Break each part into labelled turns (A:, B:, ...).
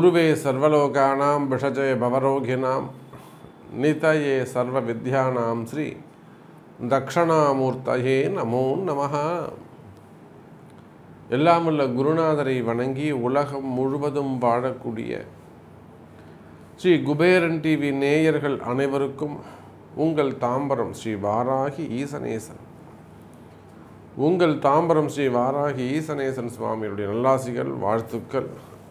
A: குருவே சர்வலோகானாம் விஷஜய பவரோகிணாம் நிதயே சர்வ வித்யானாம் ஸ்ரீ தக்ஷணாமூர்த்தயே நமோ நமஹ. எல்லாமுள்ள குருநாதரை வணங்கி உலகம் முழுவதும் வாழக்கூடிய ஸ்ரீ குபேரன் டிவி நேயர்கள் அனைவருக்கும் உங்கள் தாம்பரம் ஸ்ரீ வாராகி ஈசனேசன். உங்கள் தாம்பரம் ஸ்ரீ வாராகி ஈசனேசன் சுவாமியுடைய நல்லாசிகள் வாழ்த்துக்கள்.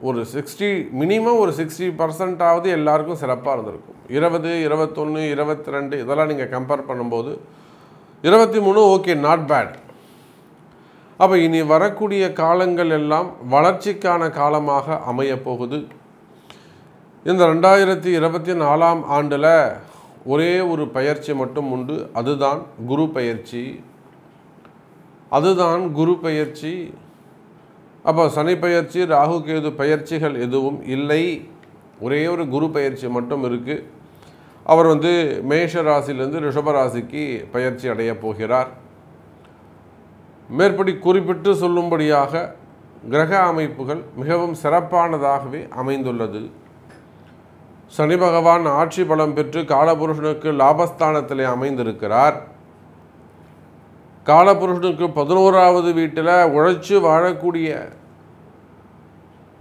A: ஒரு சிக்ஸ்டி மினிமம் ஒரு சிக்ஸ்டி பர்சன்டாவது எல்லாருக்கும் சிறப்பாக இருந்திருக்கும். இருபது இருபத்தொன்று இருபத்தி ரெண்டு இதெல்லாம் நீங்கள் கம்பேர் பண்ணும்போது இருபத்தி மூணு ஓகே நாட் பேட் அப்போ இனி வரக்கூடிய காலங்கள் எல்லாம் வளர்ச்சிக்கான காலமாக அமையப் போகுது இந்த ரெண்டாயிரத்தி இருபத்தி நாலாம் ஆண்டில் ஒரே ஒரு பயிற்சி மட்டும் உண்டு. அதுதான் குரு பயிற்சி. அதுதான் குரு பயிற்சி. அப்போ சனி பயிற்சி ராகு கேது பயிற்சிகள் எதுவும் இல்லை. ஒரே ஒரு குரு பயிற்சி மட்டும் இருக்குது அவர் வந்து மேஷ ராசியிலிருந்து ரிஷபராசிக்கு பயிற்சி அடைய போகிறார். மேற்படி குறிப்பிட்டு சொல்லும்படியாக கிரக அமைப்புகள் மிகவும் சிறப்பானதாகவே அமைந்துள்ளது. சனி பகவான் ஆட்சி பலம் பெற்று காலபுருஷனுக்கு லாபஸ்தானத்திலே அமைந்திருக்கிறார். காலபுருஷனுக்கு பதினோராவது வீட்டில் உழைச்சி வாழக்கூடிய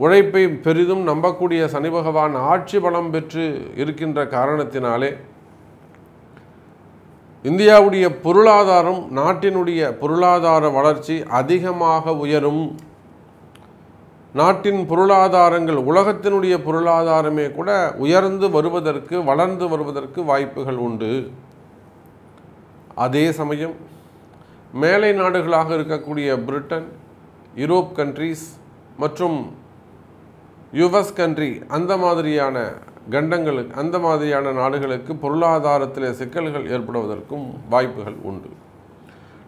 A: உழைப்பை பெரிதும் நம்பக்கூடிய சனி பகவான் ஆட்சி பலம் பெற்று இருக்கின்ற காரணத்தினாலே இந்தியாவுடைய பொருளாதாரம் நாட்டினுடைய பொருளாதார வளர்ச்சி அதிகமாக உயரும். நாட்டின் பொருளாதாரங்கள் உலகத்தினுடைய பொருளாதாரமே கூட உயர்ந்து வருவதற்கு வளர்ந்து வருவதற்கு வாய்ப்புகள் உண்டு. அதே சமயம் மேலை நாடுகளாக இருக்கக்கூடிய பிரிட்டன் யூரோப் கண்ட்ரீஸ் மற்றும் யுஎஸ் கண்ட்ரி அந்த மாதிரியான கண்டங்களுக்கு அந்த மாதிரியான நாடுகளுக்கு பொருளாதாரத்தில் சிக்கல்கள் ஏற்படுவதற்கும் வாய்ப்புகள் உண்டு.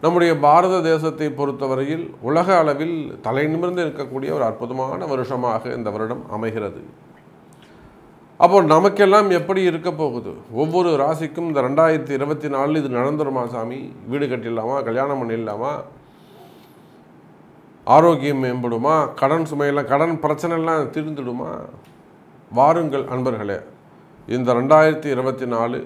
A: நம்முடைய பாரத தேசத்தை பொறுத்தவரையில் உலக அளவில் தலை நிமிர்ந்து இருக்கக்கூடிய ஒரு அற்புதமான வருஷமாக இந்த வருடம் அமைகிறது. அப்போ நமக்கெல்லாம் எப்படி இருக்க போகுது? ஒவ்வொரு ராசிக்கும் இந்த ரெண்டாயிரத்தி இருபத்தி நாலில் இது நடந்துருமா சாமி? வீடு கட்டிடலாமா? கல்யாணம் பண்ணிடலாமா? ஆரோக்கியம் மேம்படுமா? கடன் சுமையெல்லாம் கடன் பிரச்சனைலாம் தீர்ந்துடுமா? வாருங்கள் அன்பர்களே இந்த ரெண்டாயிரத்தி இருபத்தி நாலு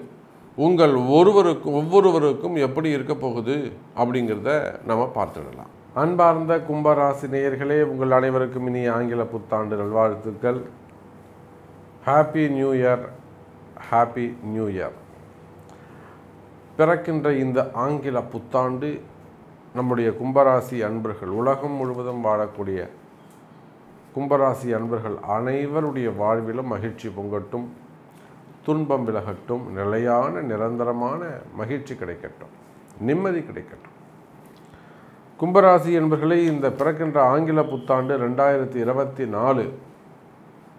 A: உங்கள் ஒருவருக்கும் ஒவ்வொருவருக்கும் எப்படி இருக்க போகுது அப்படிங்கிறத நம்ம பார்த்துடலாம். அன்பார்ந்த கும்பராசி நேயர்களே உங்கள் அனைவருக்கும் இனி ஆங்கில புத்தாண்டு நல்வாழ்த்துக்கள் happy new year happy new year பிறக்கின்ற இந்த ஆங்கில புத்தாண்டு நம்முடைய கும்பராசி அன்பர்கள் உலகம் முழுவதும் வாழக்கூடிய கும்பராசி அன்பர்கள் அனைவருடைய வாழ்விலும் மகிழ்ச்சி பொங்கட்டும் துன்பம் விலகட்டும் நிலையான நிரந்தரமான மகிழ்ச்சி கிடைக்கட்டும் நிம்மதி கிடைக்கட்டும். கும்பராசி என்பர்களை இந்த பிறக்கின்ற ஆங்கில புத்தாண்டு ரெண்டாயிரத்தி இருபத்தி நாலு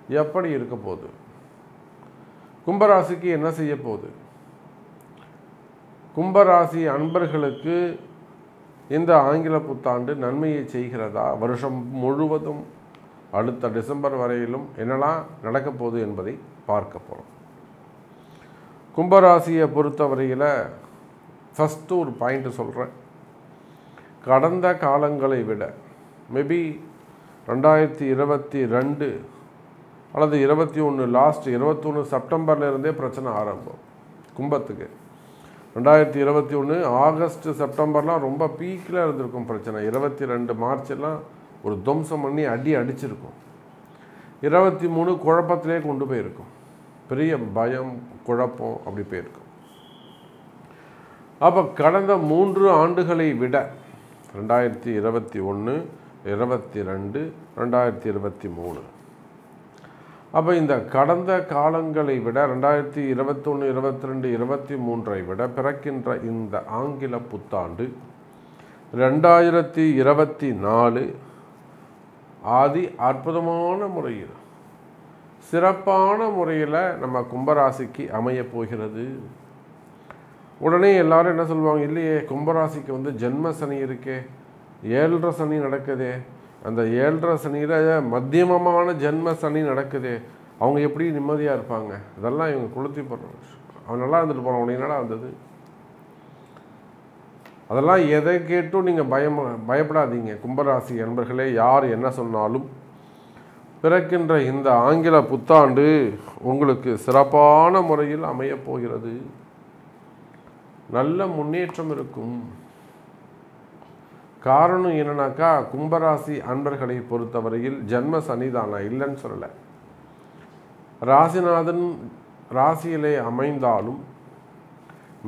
A: எப்படி இருக்க போகுது? கும்பராசிக்கு என்ன செய்ய போகுது? கும்பராசி அன்பர்களுக்கு இந்த ஆங்கில புத்தாண்டு நன்மையை செய்கிறதா? வருஷம் முழுவதும் அடுத்த டிசம்பர் வரையிலும் என்னெல்லாம் நடக்க போகுது என்பதை பார்க்க போகிறோம் கும்பராசியை பொறுத்தவரையில் ஃபஸ்ட்டு ஒரு பாயிண்ட் சொல்கிறேன் கடந்த காலங்களை விட மேபி ரெண்டாயிரத்தி இருபத்தி ரெண்டு அல்லது இருபத்தி ஒன்று லாஸ்ட் இருபத்தொன்று செப்டம்பர்லேருந்தே பிரச்சனை ஆரம்பம். கும்பத்துக்கு. ரெண்டாயிரத்தி இருபத்தி ஒன்று ஆகஸ்ட் செப்டம்பர்லாம் ரொம்ப பீக்கில் இருந்திருக்கும் பிரச்சனை. இருபத்தி ரெண்டு மார்ச் எல்லாம் ஒரு துவம்சம் பண்ணி அடி அடிச்சிருக்கும். இருபத்தி மூணு குழப்பத்திலே கொண்டு போயிருக்கும். பெரிய பயம் குழப்பம் அப்படி போயிருக்கும். அப்போ கடந்த மூன்று ஆண்டுகளை விட ரெண்டாயிரத்தி இருபத்தி ஒன்று இருபத்தி ரெண்டு ரெண்டாயிரத்தி இருபத்தி மூணு அப்போ இந்த கடந்த காலங்களை விட ரெண்டாயிரத்தி இருபத்தொன்று இருபத்தி ரெண்டு இருபத்தி மூன்றை விட பிறக்கின்ற இந்த ஆங்கில புத்தாண்டு ரெண்டாயிரத்தி இருபத்தி நாலு ஆதி அற்புதமான முறையில் சிறப்பான முறையில் நம்ம கும்பராசிக்கு அமைய போகிறது. உடனே எல்லாரும் என்ன சொல்லுவாங்க இல்லையே கும்பராசிக்கு வந்து ஜென்ம சனி இருக்கே ஏழரை சனி நடக்குதே அந்த ஏழரை சனியில் மத்தியமமான ஜென்ம சனி நடக்குதே அவங்க எப்படி நிம்மதியாக இருப்பாங்க? இதெல்லாம் இவங்க கொளுத்தி போடுற அவன் நல்லா இருந்துட்டு போகிறான் உனக்கு என்னடா வந்தது? அதெல்லாம் எதை கேட்டும் நீங்கள் பயம் பயப்படாதீங்க. கும்பராசி நண்பர்களே யார் என்ன சொன்னாலும் பிறக்கின்ற இந்த ஆங்கில புத்தாண்டு உங்களுக்கு சிறப்பான முறையில் அமையப் போகிறது. நல்ல முன்னேற்றம் இருக்கும். காரணம் என்னன்னாக்கா கும்பராசி அன்பர்களை பொறுத்தவரையில் ஜென்ம சனிதானா இல்லைன்னு சொல்லலை. ராசிநாதன் ராசியிலே அமைந்தாலும்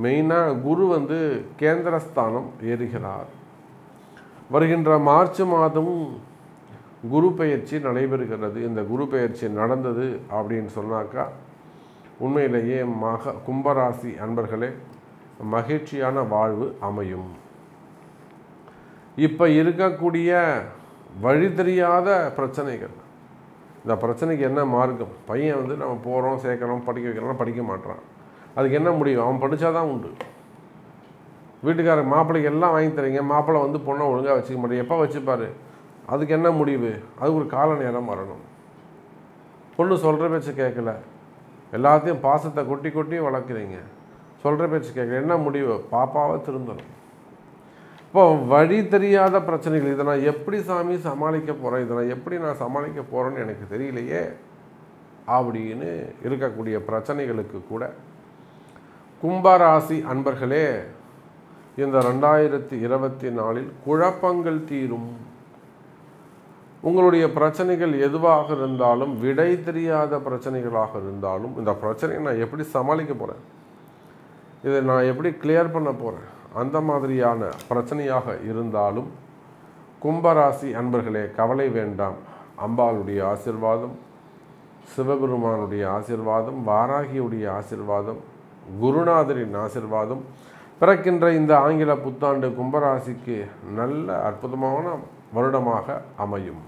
A: மெயினாக குரு வந்து கேந்திரஸ்தானம் ஏறுகிறார். வருகின்ற மார்ச் மாதம் குரு பெயர்ச்சி நடைபெறுகிறது. இந்த குரு பெயர்ச்சி நடந்தது அப்படின்னு சொன்னாக்கா உண்மையிலேயே மக கும்பராசி அன்பர்களே மகிழ்ச்சியான வாழ்வு அமையும். இப்போ இருக்கக்கூடிய வழி தெரியாத பிரச்சனைகள். இந்த பிரச்சனைக்கு என்ன மார்க்கம்? பையன் வந்து நம்ம போகிறோம் சேர்க்குறோம் படிக்க வைக்கிறோம் படிக்க மாட்டான் அதுக்கு என்ன முடியும்? அவன் படித்தாதான் உண்டு. வீட்டுக்காரர் மாப்பிள்ளைக்கு எல்லாம் வாங்கி தரீங்க. மாப்பிள்ளை வந்து பொண்ணை ஒழுங்காக வச்சுக்க மாட்டேன். எப்போ வச்சுப்பார்? அதுக்கு என்ன முடிவு? அது ஒரு கால நேரம் வரணும். பொண்ணு சொல்கிற பேச்சு கேட்கல. எல்லாத்தையும் பாசத்தை கொட்டி கொட்டி வளர்க்குறீங்க. சொல்கிற பேச்சு கேட்கல. என்ன முடிவு? பாப்பாவை திருந்தணும். இப்போ வழி தெரியாத பிரச்சனைகள் இதை நான் எப்படி சாமி சமாளிக்க போகிறேன் இதை நான் எப்படி நான் சமாளிக்க போகிறேன்னு எனக்கு தெரியலையே அப்படின்னு இருக்கக்கூடிய பிரச்சனைகளுக்கு கூட கும்பராசி அன்பர்களே இந்த ரெண்டாயிரத்தி இருபத்தி நாலில் குழப்பங்கள் தீரும். உங்களுடைய பிரச்சனைகள் எதுவாக இருந்தாலும் விடை தெரியாத பிரச்சனைகளாக இருந்தாலும் இந்த பிரச்சனையை நான் எப்படி சமாளிக்க போகிறேன் இதை நான் எப்படி கிளியர் பண்ண போகிறேன் அந்த மாதிரியான பிரச்சனையாக இருந்தாலும் கும்பராசி அன்பர்களே கவலை வேண்டாம். அம்பாளுடைய ஆசிர்வாதம் சிவபெருமானுடைய ஆசிர்வாதம் வாராகியுடைய ஆசிர்வாதம் குருநாதரின் ஆசிர்வாதம் பிறக்கின்ற இந்த ஆங்கில புத்தாண்டு கும்பராசிக்கு நல்ல அற்புதமான வருடமாக அமையும்.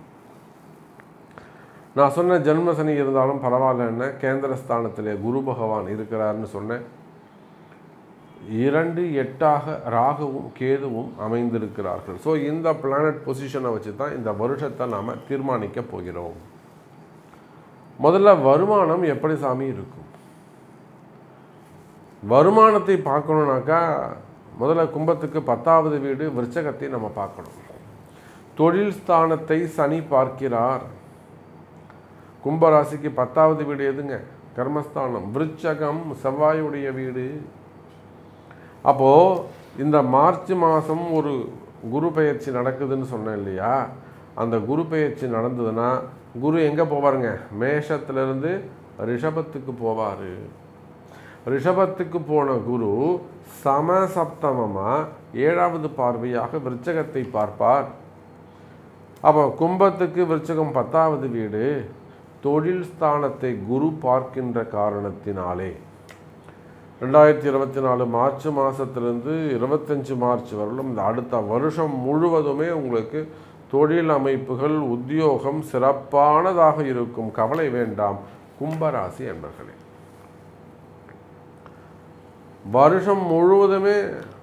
A: நான் சொன்ன ஜென்மசனி இருந்தாலும் பரவாயில்லன்னு கேந்திர ஸ்தானத்திலே குரு பகவான் இருக்கிறார்னு சொன்னேன். இரண்டு எட்டாக ராகுவும் கேதுவும் அமைந்திருக்கிறார்கள். ஸோ இந்த பிளானட் பொசிஷனை வச்சு தான் இந்த வருஷத்தை நாம் தீர்மானிக்க போகிறோம். முதல்ல வருமானம் எப்படி சாமி இருக்கும்? வருமானத்தை பார்க்கணுன்னாக்கா முதல்ல கும்பத்துக்கு பத்தாவது வீடு விருச்சகத்தை நம்ம பார்க்கணும். தொழில் ஸ்தானத்தை சனி பார்க்கிறார். கும்பராசிக்கு பத்தாவது வீடு எதுங்க? கர்மஸ்தானம். விருச்சகம் செவ்வாயுடைய வீடு. அப்போது இந்த மார்ச் மாதம் ஒரு குரு பயிற்சி நடக்குதுன்னு சொன்னேன் இல்லையா? அந்த குரு பெயர்ச்சி நடந்ததுன்னா குரு எங்கே போவாருங்க? மேஷத்துலேருந்து ரிஷபத்துக்கு போவார். ரிஷபத்துக்கு போன குரு சமசப்தமமாக ஏழாவது பார்வையாக விருச்சகத்தை பார்ப்பார். அப்போ கும்பத்துக்கு விருச்சகம் பத்தாவது வீடு தொழில் ஸ்தானத்தை குரு பார்க்கின்ற காரணத்தினாலே. ரெண்டாயிரத்தி இருபத்தி நாலு மார்ச் மாதத்துலேருந்து இருபத்தஞ்சி மார்ச் வரலும் இந்த அடுத்த வருஷம் முழுவதுமே உங்களுக்கு தொழில் அமைப்புகள் உத்தியோகம் சிறப்பானதாக இருக்கும். கவலை வேண்டாம். கும்பராசி என்பர்களே. வருஷம் முழுவதுமே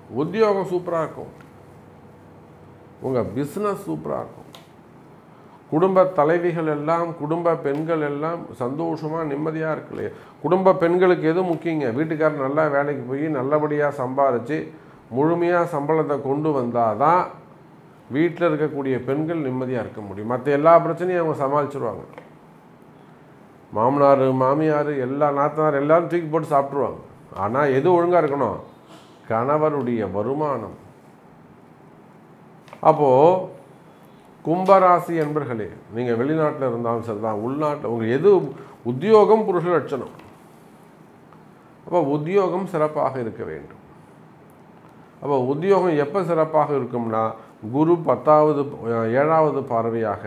A: உத்தியோகம் சூப்பராக இருக்கும். உங்கள் பிஸ்னஸ் சூப்பராக இருக்கும். குடும்ப தலைவிகள் எல்லாம் குடும்ப பெண்கள் எல்லாம் சந்தோஷமாக நிம்மதியாக இருக்கலையே. குடும்ப பெண்களுக்கு எது முக்கியங்க? வீட்டுக்காரர் நல்லா வேலைக்கு போய் நல்லபடியாக சம்பாதிச்சு முழுமையாக சம்பளத்தை கொண்டு வந்தால் தான் வீட்டில் இருக்கக்கூடிய பெண்கள் நிம்மதியாக இருக்க முடியும். மற்ற எல்லா பிரச்சனையும் அவங்க சமாளிச்சிருவாங்க. மாமனார் மாமியார் எல்லா நாத்தனார் எல்லாரும் தூக்கி போட்டு சாப்பிட்ருவாங்க ஆனால் எது ஒழுங்காக இருக்கணும்? கணவருடைய வருமானம். அப்போது கும்பராசி என்பர்களே நீங்கள் வெளிநாட்டில் இருந்தாலும் சரி தான் உள்நாட்டில் உங்களுக்கு எது உத்தியோகம் புருஷ லட்சணம். அப்போ உத்தியோகம் சிறப்பாக இருக்க வேண்டும். அப்போ உத்தியோகம் எப்போ சிறப்பாக இருக்கும்னா குரு பத்தாவது ஏழாவது பார்வையாக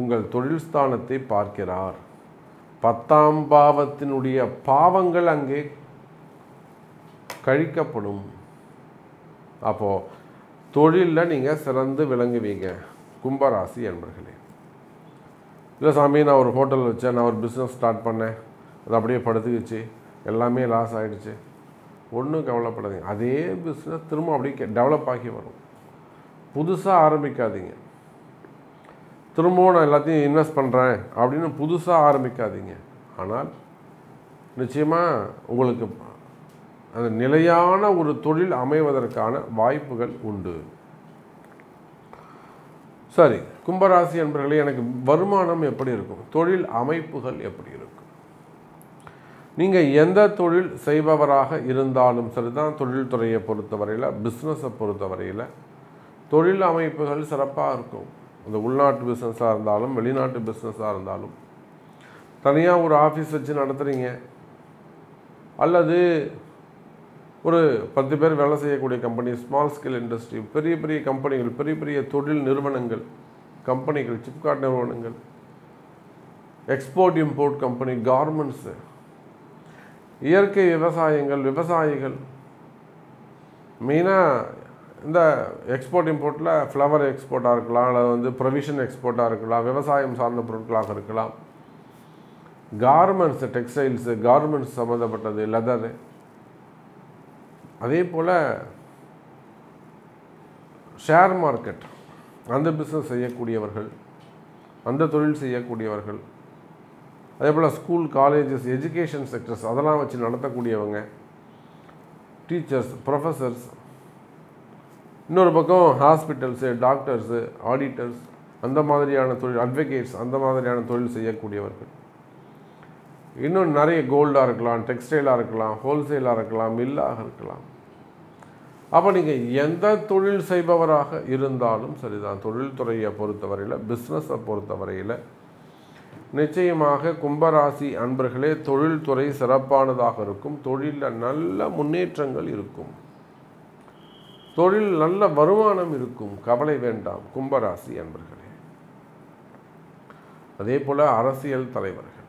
A: உங்கள் தொழில் ஸ்தானத்தை பார்க்கிறார். பத்தாம் பாவத்தினுடைய பாவங்கள் அங்கே கழிக்கப்படும். அப்போது தொழிலில் நீங்கள் சிறந்து விளங்குவீங்க. கும்பராசி என்பர்களே இல்லை சாமி நான் ஒரு ஹோட்டல் வச்சேன் நான் ஒரு பிஸ்னஸ் ஸ்டார்ட் பண்ணேன். அது அப்படியே படுத்துக்கிச்சு. எல்லாமே லாஸ் ஆகிடுச்சு ஒன்றும் கவலைப்படாதீங்க. அதே பிஸ்னஸ் திரும்ப அப்படியே டெவலப் ஆகி வரும். புதுசாக ஆரம்பிக்காதீங்க. திரும்பவும் நான் எல்லாத்தையும் இன்வெஸ்ட் பண்ணுறேன் அப்படின்னு புதுசாக ஆரம்பிக்காதீங்க. ஆனால் நிச்சயமாக உங்களுக்கு அந்த நிலையான ஒரு தொழில் அமைவதற்கான வாய்ப்புகள் உண்டு. சரி கும்பராசி என்பர்களே எனக்கு வருமானம் எப்படி இருக்கும்? தொழில் அமைப்புகள் எப்படி இருக்கும்? நீங்கள் எந்த தொழில் செய்பவராக இருந்தாலும் சரிதான் தொழில்துறையை பொறுத்தவரையில் பிஸ்னஸை பொறுத்தவரையில் தொழில் அமைப்புகள் சிறப்பாக இருக்கும். அந்த உள்நாட்டு பிஸ்னஸாக இருந்தாலும் வெளிநாட்டு பிஸ்னஸாக இருந்தாலும். தனியாக ஒரு ஆஃபீஸ் வச்சு நடத்துகிறீங்க அல்லது ஒரு பத்து பேர் வேலை செய்யக்கூடிய கம்பெனி ஸ்மால் ஸ்கேல் இண்டஸ்ட்ரி பெரிய பெரிய கம்பெனிகள் பெரிய பெரிய தொழில் நிறுவனங்கள் கம்பெனிகள் சிப்காட் நிறுவனங்கள் எக்ஸ்போர்ட் இம்போர்ட் கம்பெனி கார்மெண்ட்ஸு இயற்கை விவசாயங்கள் விவசாயிகள். மெயினாக இந்த எக்ஸ்போர்ட் இம்போர்ட்டில் ஃப்ளவர் எக்ஸ்போர்ட்டாக இருக்கலாம் அல்லது வந்து ப்ரொவிஷன் எக்ஸ்போர்ட்டாக இருக்கலாம் விவசாயம் சார்ந்த பொருட்களாக இருக்கலாம். கார்மெண்ட்ஸு டெக்ஸ்டைல்ஸு கார்மெண்ட்ஸ் சம்மந்தப்பட்டது லெதரு அதே போல் ஷேர் மார்க்கெட் அந்த பிஸ்னஸ் செய்யக்கூடியவர்கள் அந்த தொழில் செய்யக்கூடியவர்கள் அதே போல் ஸ்கூல் காலேஜஸ் எஜுகேஷன் செக்டர்ஸ் அதெல்லாம் வச்சு நடத்தக்கூடியவங்க டீச்சர்ஸ் ப்ரொஃபஸர்ஸ் இன்னொரு பக்கம் ஹாஸ்பிட்டல்ஸு டாக்டர்ஸு ஆடிட்டர்ஸ் அந்த மாதிரியான தொழில் அட்வொகேட்ஸ் அந்த மாதிரியான தொழில் செய்யக்கூடியவர்கள். இன்னும் நிறைய கோல்டாக இருக்கலாம் டெக்ஸ்டைலாக இருக்கலாம் ஹோல்சேலாக இருக்கலாம் மில்லாக இருக்கலாம். அப்போ நீங்கள் எந்த தொழில் செய்பவராக இருந்தாலும் சரிதான். தொழில்துறையை பொறுத்தவரையில் பிஸ்னஸை பொறுத்தவரையில் நிச்சயமாக கும்பராசி அன்பர்களே தொழில்துறை சிறப்பானதாக இருக்கும். தொழிலில் நல்ல முன்னேற்றங்கள் இருக்கும். தொழில் நல்ல வருமானம் இருக்கும். கவலை வேண்டாம் கும்பராசி அன்பர்களே. அதே போல் அரசியல் தலைவர்கள்.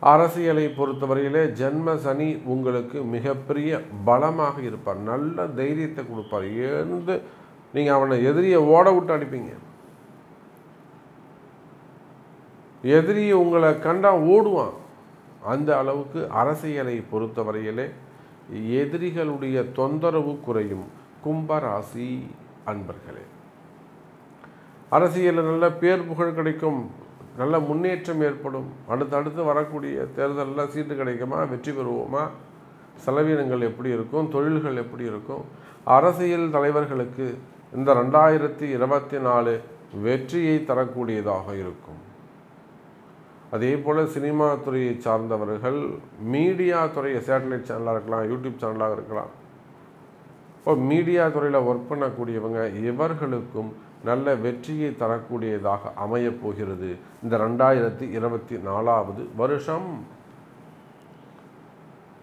A: அரசியலை பொறுத்தவரையிலே ஜென்ம சனி உங்களுக்கு மிகப்பெரிய பலமாக இருப்பார். நல்ல தைரியத்தை கொடுப்பார். எழுந்து நீங்கள் அவனை எதிரியை ஓட விட்டு அடிப்பீங்க. எதிரி உங்களை கண்டா ஓடுவான். அந்த அளவுக்கு அரசியலை பொறுத்தவரையிலே எதிரிகளுடைய தொந்தரவு குறையும். கும்பராசி அன்பர்களே அரசியலில் நல்ல பேர் புகழ் கிடைக்கும். நல்ல முன்னேற்றம் ஏற்படும். அடுத்தடுத்து வரக்கூடிய தேர்தலில் சீட்டு கிடைக்குமா? வெற்றி பெறுவோமா? செலவினங்கள் எப்படி இருக்கும்? தொழில்கள் எப்படி இருக்கும்? அரசியல் தலைவர்களுக்கு இந்த ரெண்டாயிரத்தி இருபத்தி நாலு வெற்றியை தரக்கூடியதாக இருக்கும். அதே போல் சினிமா துறையை சார்ந்தவர்கள் மீடியா துறையை சேட்டலைட் சேனலாக இருக்கலாம் யூடியூப் சேனலாக இருக்கலாம். இப்போ மீடியா துறையில் ஒர்க் பண்ணக்கூடியவங்க இவர்களுக்கும் நல்ல வெற்றியை தரக்கூடியதாக அமையப் போகிறது. இந்த ரெண்டாயிரத்தி இருபத்தி நாலாவது வருஷம்.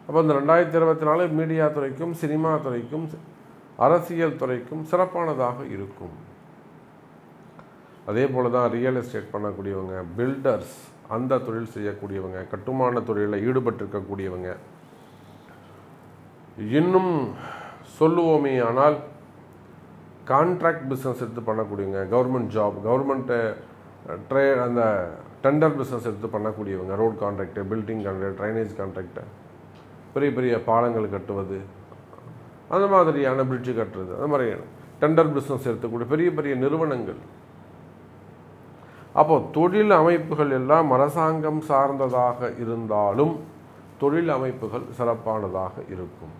A: அப்போ இந்த ரெண்டாயிரத்தி இருபத்தி நாலு மீடியா துறைக்கும் சினிமா துறைக்கும் அரசியல் துறைக்கும் சிறப்பானதாக இருக்கும். அதே போல் தான் ரியல் எஸ்டேட் பண்ணக்கூடியவங்க பில்டர்ஸ் அந்த தொழில் செய்யக்கூடியவங்க கட்டுமான தொழிலில் ஈடுபட்டிருக்கக்கூடியவங்க. இன்னும் சொல்லுவோமே ஆனால் கான்ட்ராக்ட் பிஸ்னஸ் எடுத்து பண்ணக்கூடியவங்க கவர்மெண்ட் ஜாப் கவர்மெண்ட்டு ட்ரே அந்த டெண்டர் பிஸ்னஸ் எடுத்து பண்ணக்கூடியவங்க road contract building contract drainage contract பெரிய பெரிய பாலங்கள் கட்டுவது அந்த மாதிரியான பிரிட்ஜு கட்டுறது அந்த மாதிரி டெண்டர் பிஸ்னஸ் எடுத்துக்கூடிய பெரிய பெரிய நிறுவனங்கள். அப்போது தொழில் அமைப்புகள் எல்லாம் அரசாங்கம் சார்ந்ததாக இருந்தாலும் தொழில் அமைப்புகள் சிறப்பானதாக இருக்கும்.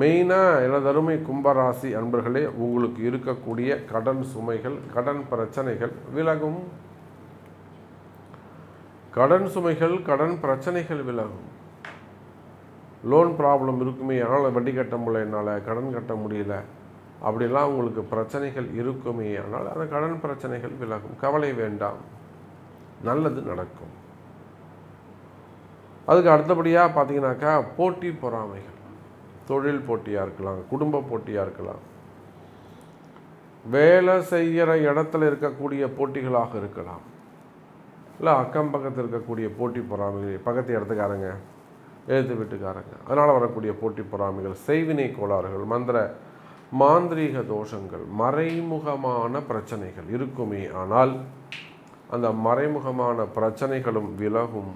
A: மெயினாக எனதருமை கும்பராசி அன்பர்களே உங்களுக்கு இருக்கக்கூடிய கடன் சுமைகள் கடன் பிரச்சனைகள் விலகும். கடன் சுமைகள் கடன் பிரச்சனைகள் விலகும். லோன் ப்ராப்ளம் இருக்குமே ஆனால் வட்டி கட்ட முடியல என்னால் கடன் கட்ட முடியல. அப்படிலாம் உங்களுக்கு பிரச்சனைகள் இருக்குமே ஆனால் அந்த கடன் பிரச்சனைகள் விலகும். கவலை வேண்டாம். நல்லது நடக்கும். அதுக்கு அடுத்தபடியாக பார்த்தீங்கன்னாக்கா போட்டி பொறாமைகள். தொழில் போட்டியாக இருக்கலாம் குடும்ப போட்டியாக இருக்கலாம். வேலை செய்கிற இடத்துல இருக்கக்கூடிய போட்டிகளாக இருக்கலாம். இல்லை அக்கம் பக்கத்தில் இருக்கக்கூடிய போட்டி பொறாமைகள் பக்கத்து இடத்துக்காரங்க எழுத்து வீட்டுக்காரங்க அதனால் வரக்கூடிய போட்டி பொறாமைகள் செய்வினை கோளாறுகள் மந்திர மாந்திரீக தோஷங்கள் மறைமுகமான பிரச்சனைகள் இருக்குமே ஆனால் அந்த மறைமுகமான பிரச்சனைகளும் விலகும்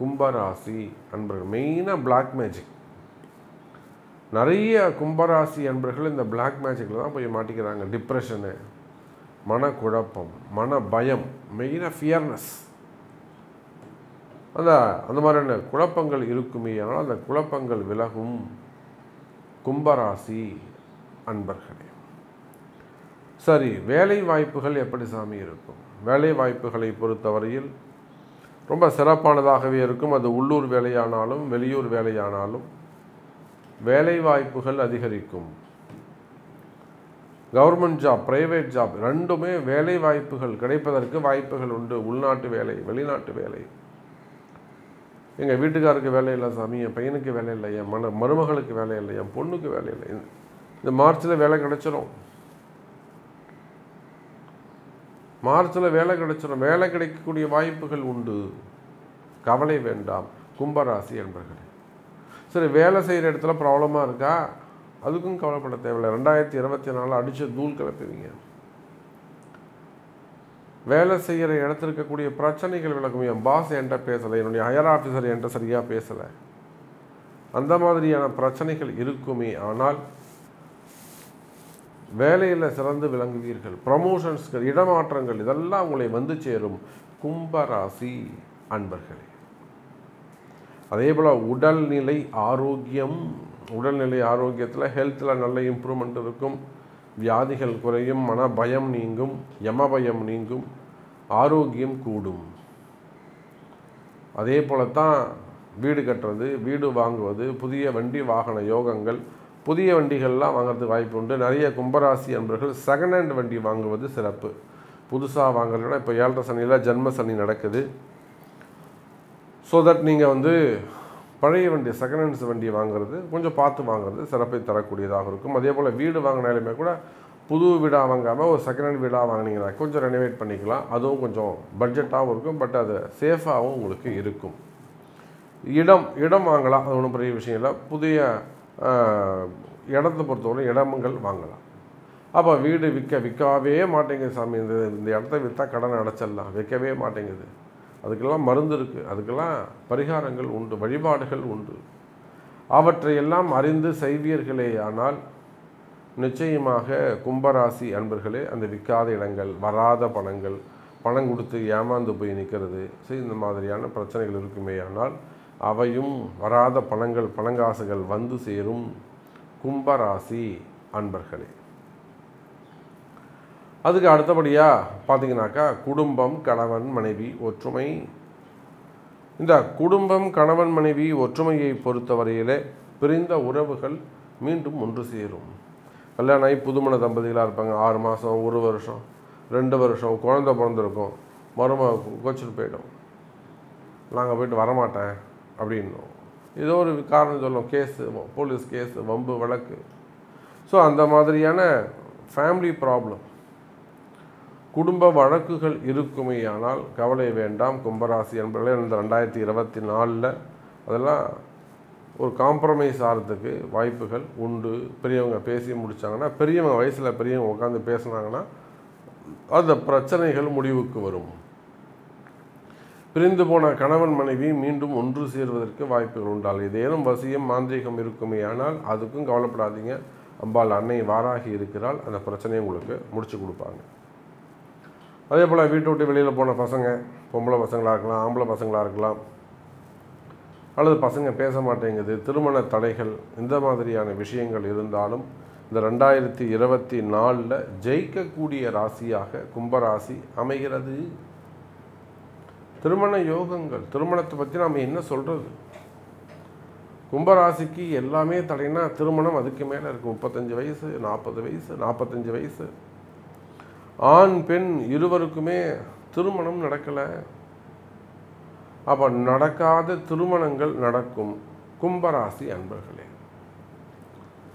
A: கும்பராசி அன்பர்கள். மெயினாக பிளாக் மேஜிக் நிறைய கும்பராசி அன்பர்கள் இந்த பிளாக் மேஜிக்கில் தான் போய் மாட்டிக்கிறாங்க. டிப்ரெஷனு மனக்குழப்பம் மன பயம் மெயினாக ஃபியர்னஸ் அந்த அந்த மாதிரியான குழப்பங்கள் இருக்குமே ஆனால் அந்த குழப்பங்கள் விலகும் கும்பராசி அன்பர்களே. சரி வேலை வாய்ப்புகள் எப்படி சாமி இருக்கும்? வேலை வாய்ப்புகளை பொறுத்தவரையில் ரொம்ப சிறப்பானதாகவே இருக்கும். அது உள்ளூர் வேலையானாலும் வெளியூர் வேலையானாலும் வேலைவாய்ப்புகள் அதிகரிக்கும். கவர்மெண்ட் ஜாப் பிரைவேட் ஜாப் ரெண்டுமே வேலை வாய்ப்புகள் கிடைப்பதற்கு வாய்ப்புகள் உண்டு. உள்நாட்டு வேலை வெளிநாட்டு வேலை. எங்கள் வீட்டுக்காருக்கு வேலை இல்லை சாமி என் பையனுக்கு வேலை இல்லை என் மன மருமகளுக்கு வேலை இல்லை என் பொண்ணுக்கு வேலை இல்லை. இந்த- இந்த மார்ச்சில் வேலை கிடைச்சிரும். மார்ச்சில் வேலை கிடைச்சிரும். வேலை கிடைக்கக்கூடிய வாய்ப்புகள் உண்டு. கவலை வேண்டாம். கும்பராசி என்பர்களே சரி வேலை செய்கிற இடத்துல ப்ராப்ளமாக இருக்கா? அதுக்கும் கவலைப்பட தேவையில்லை. ரெண்டாயிரத்தி இருபத்தி நாலு அடித்து தூள் கிளப்புவீங்க. வேலை செய்கிற இடத்துல இருக்கக்கூடிய பிரச்சனைகள் விளக்கும். என் பாஸ் என்கிட்ட பேசலை. என்னுடைய ஹையர் ஆஃபீஸர் என்கிட்ட சரியாக பேசலை. அந்த மாதிரியான பிரச்சனைகள் இருக்குமே. ஆனால் வேலையில் சிறந்து விளங்குவீர்கள். ப்ரமோஷன்ஸ்கள் இடமாற்றங்கள் இதெல்லாம் உங்களை வந்து சேரும். கும்பராசி அன்பர்களே. அதே போல் உடல்நிலை ஆரோக்கியம் உடல்நிலை ஆரோக்கியத்தில் ஹெல்த்தில் நல்ல இம்ப்ரூவ்மெண்ட் இருக்கும். வியாதிகள் குறையும் மன பயம் நீங்கும் யம பயம் நீங்கும் ஆரோக்கியம் கூடும். அதே போலத்தான் வீடு கட்டுறது வீடு வாங்குவது புதிய வண்டி வாகன யோகங்கள் புதிய வண்டிகள்லாம் வாங்குறதுக்கு வாய்ப்பு உண்டு. நிறைய கும்பராசி அன்பர்கள் செகண்ட் ஹேண்ட் வண்டி வாங்குவது சிறப்பு. புதுசாக வாங்குறத விட இப்போ ஏழரை சனியில் ஜென்ம சனி நடக்குது. ஸோ தட் நீங்கள் வந்து பழைய வண்டி செகண்ட் ஹேண்ட்ஸ் வண்டி வாங்குறது கொஞ்சம் பார்த்து வாங்குறது சிறப்பை தரக்கூடியதாக இருக்கும். அதே போல் வீடு வாங்கினாலுமே கூட புது வீடாக வாங்காமல் ஒரு செகண்ட் ஹேண்ட் வீடாக வாங்கினீங்கன்னா கொஞ்சம் ரெனோவேட் பண்ணிக்கலாம். அதுவும் கொஞ்சம் பட்ஜெட்டாகவும் இருக்கும் பட் அது சேஃபாகவும் உங்களுக்கு இருக்கும். இடம் இடம் வாங்கலாம். அது ஒன்றும் பெரிய விஷயம் இல்லை. புதிய இடத்தை பொறுத்தவரை இடங்கள் வாங்கலாம். அப்போ வீடு விற்க விற்கவே மாட்டேங்குது சாமி. இந்த இந்த இடத்த விற்றா கடனை அடைச்சிடலாம். விற்கவே மாட்டேங்குது. அதுக்கெல்லாம் மருந்து இருக்குது அதுக்கெல்லாம் பரிகாரங்கள் உண்டு வழிபாடுகள் உண்டு. அவற்றையெல்லாம் அறிந்து செய்வீர்களே ஆனால் நிச்சயமாக கும்பராசி அன்பர்களே அந்த விற்காத இடங்கள் வராத பணங்கள் பணம் கொடுத்து ஏமாந்து போய் நிற்கிறது சரி இந்த மாதிரியான பிரச்சனைகள் இருக்குமே ஆனால் அவையும் வராத பணங்கள் பணங்காசுகள் வந்து சேரும் கும்பராசி அன்பர்களே. அதுக்கு அடுத்தபடியாக பார்த்தீங்கன்னாக்கா குடும்பம் கணவன் மனைவி ஒற்றுமை. இந்த குடும்பம் கணவன் மனைவி ஒற்றுமையை பொறுத்தவரையிலே பிரிந்த உறவுகள் மீண்டும் ஒன்று சேரும். கல்யாணம் ஆகி புதுமண தம்பதிகளாக இருப்பாங்க. ஆறு மாதம் ஒரு வருஷம் ரெண்டு வருஷம் குழந்தை பிறந்திருக்கும். மரும கோச்சிட்டு போயிடும். நாங்கள் போயிட்டு வரமாட்டேன் அப்படின்னும். ஏதோ ஒரு காரணம் சொல்லும். கேஸு போலீஸ் கேஸு வம்பு வழக்கு. ஸோ அந்த மாதிரியான ஃபேமிலி ப்ராப்ளம் குடும்ப வழக்குகள் இருக்குமேயானால் கவலை வேண்டாம். கும்பராசி என்பவர்களே இந்த ரெண்டாயிரத்தி இருபத்தி நாலில் அதெல்லாம் ஒரு காம்ப்ரமைஸ் ஆகிறதுக்கு வாய்ப்புகள் உண்டு. பெரியவங்க பேசி முடித்தாங்கன்னா பெரியவங்க வயசில் பெரியவங்க உட்காந்து பேசுனாங்கன்னா அந்த பிரச்சனைகள் முடிவுக்கு வரும். பிரிந்து போன கணவன் மனைவி மீண்டும் ஒன்று சேர்வதற்கு வாய்ப்புகள் உண்டால் ஏதேனும் வசியம் மாந்திரிகம் இருக்குமே ஆனால் அதுக்கும் கவலைப்படாதீங்க. அம்பாள் அன்னை வாராகி இருக்கிறாள். அந்த பிரச்சனையை உங்களுக்கு முடிச்சு கொடுப்பாங்க. அதே போல் வீட்டை விட்டு வெளியில் போன பசங்க பொம்பளை பசங்களாக இருக்கலாம் ஆம்பளை பசங்களாக இருக்கலாம் அல்லது பசங்க பேச மாட்டேங்குது திருமண தடைகள் இந்த மாதிரியான விஷயங்கள் இருந்தாலும் இந்த ரெண்டாயிரத்தி இருபத்தி நாலில் ஜெயிக்கக்கூடிய ராசியாக கும்பராசி அமைகிறது. திருமண யோகங்கள் திருமணத்தை பற்றி நாம் என்ன சொல்கிறது கும்பராசிக்கு எல்லாமே தடைனா திருமணம் அதுக்கு மேலே இருக்குது முப்பத்தஞ்சு வயசு நாற்பது வயசு நாற்பத்தஞ்சு வயசு. ஆண் பெண் இருவருக்குமே திருமணம் நடக்கலை. அப்போ நடக்காத திருமணங்கள் நடக்கும். கும்பராசி அன்பர்களே.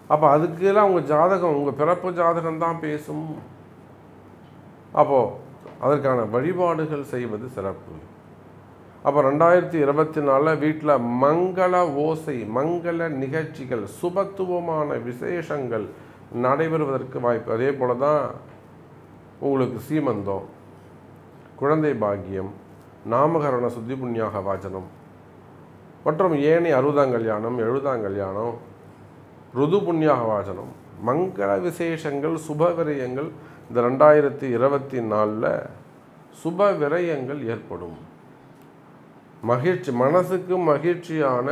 A: அப்போ அதுக்கெல்லாம் உங்கள் ஜாதகம் உங்கள் பிறப்பு ஜாதகம் தான் பேசும். அப்போது அதற்கான வழிபாடுகள் செய்வது சிறப்பு. அப்போ ரெண்டாயிரத்தி இருபத்தி நாலில் வீட்டில் மங்கள ஓசை மங்கள நிகழ்ச்சிகள் சுபத்துவமான விசேஷங்கள் நடைபெறுவதற்கு வாய்ப்பு. அதே போல தான் உங்களுக்கு சீமந்தம் குழந்தை பாக்கியம் நாமகரண சுத்தி புண்ணியாக வாச்சனம் மற்றும் ஏனைய அறுபதாம் கல்யாணம் எழுபதாம் கல்யாணம் ருது புண்ணியாக வாச்சனம் மங்கள விசேஷங்கள் சுப விரயங்கள் இந்த ரெண்டாயிரத்தி இருபத்தி நாலில் சுப விரயங்கள் ஏற்படும். மகிழ்ச்சி மனசுக்கு மகிழ்ச்சியான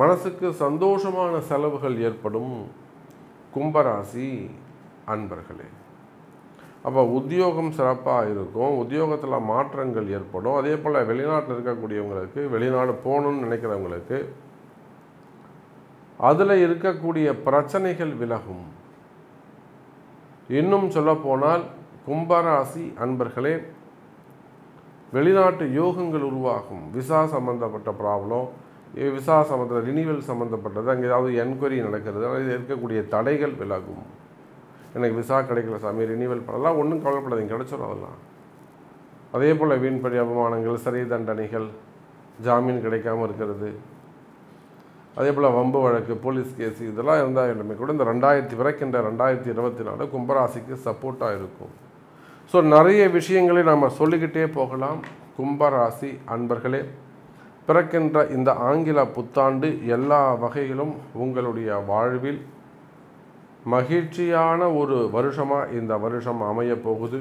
A: மனசுக்கு சந்தோஷமான செலவுகள் ஏற்படும். கும்பராசி அன்பர்களே. அப்போ உத்தியோகம் சிறப்பாக இருக்கும். உத்தியோகத்தில் மாற்றங்கள் ஏற்படும். அதே போல் வெளிநாட்டில் இருக்கக்கூடியவங்களுக்கு வெளிநாடு போகணும்னு நினைக்கிறவங்களுக்கு அதில் இருக்கக்கூடிய பிரச்சனைகள் விலகும். இன்னும் சொல்லப்போனால் கும்பராசி அன்பர்களே வெளிநாட்டு யோகங்கள் உருவாகும். விசா சம்மந்தப்பட்ட ப்ராப்ளம் விசா சம்மந்த ரினிவல் சம்மந்தப்பட்டது அங்கே ஏதாவது என்கொயரி நடக்கிறது அதில் இருக்கக்கூடிய தடைகள் விலகும். எனக்கு விசா கிடைக்கல சாமி ரினியூவல் பண்ணலாம் ஒன்றும் கவலைப்படாதீங்க கிடைச்சிடும் அதெல்லாம். அதே போல் வீண்படி அவமானங்கள் சிறை தண்டனைகள் ஜாமீன் கிடைக்காம இருக்கிறது. அதே போல் வம்பு வழக்கு போலீஸ் கேஸ் இதெல்லாம் இருந்தால் எல்லாமே கூட இந்த ரெண்டாயிரத்தி பிறக்கின்ற ரெண்டாயிரத்தி இருபத்தி நாலு கும்பராசிக்கு சப்போர்ட்டாக இருக்கும். ஸோ நிறைய விஷயங்களை நாம் சொல்லிக்கிட்டே போகலாம். கும்பராசி அன்பர்களே பிறக்கின்ற இந்த ஆங்கில புத்தாண்டு எல்லா வகையிலும் உங்களுடைய வாழ்வில் மகிழ்ச்சியான ஒரு வருஷமாக இந்த வருஷம் அமையப்போகுது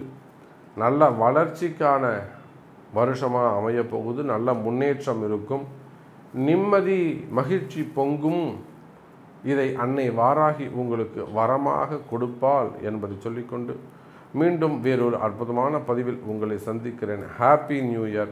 A: நல்ல வளர்ச்சிக்கான வருஷமாக அமையப் போகுது. நல்ல முன்னேற்றம் இருக்கும். நிம்மதி மகிழ்ச்சி பொங்கும். இதை அன்னை வாராகி உங்களுக்கு வரமாக கொடுப்பாள் என்பதை சொல்லிக்கொண்டு மீண்டும் வேறொரு அற்புதமான பதிவில் உங்களை சந்திக்கிறேன். Happy new year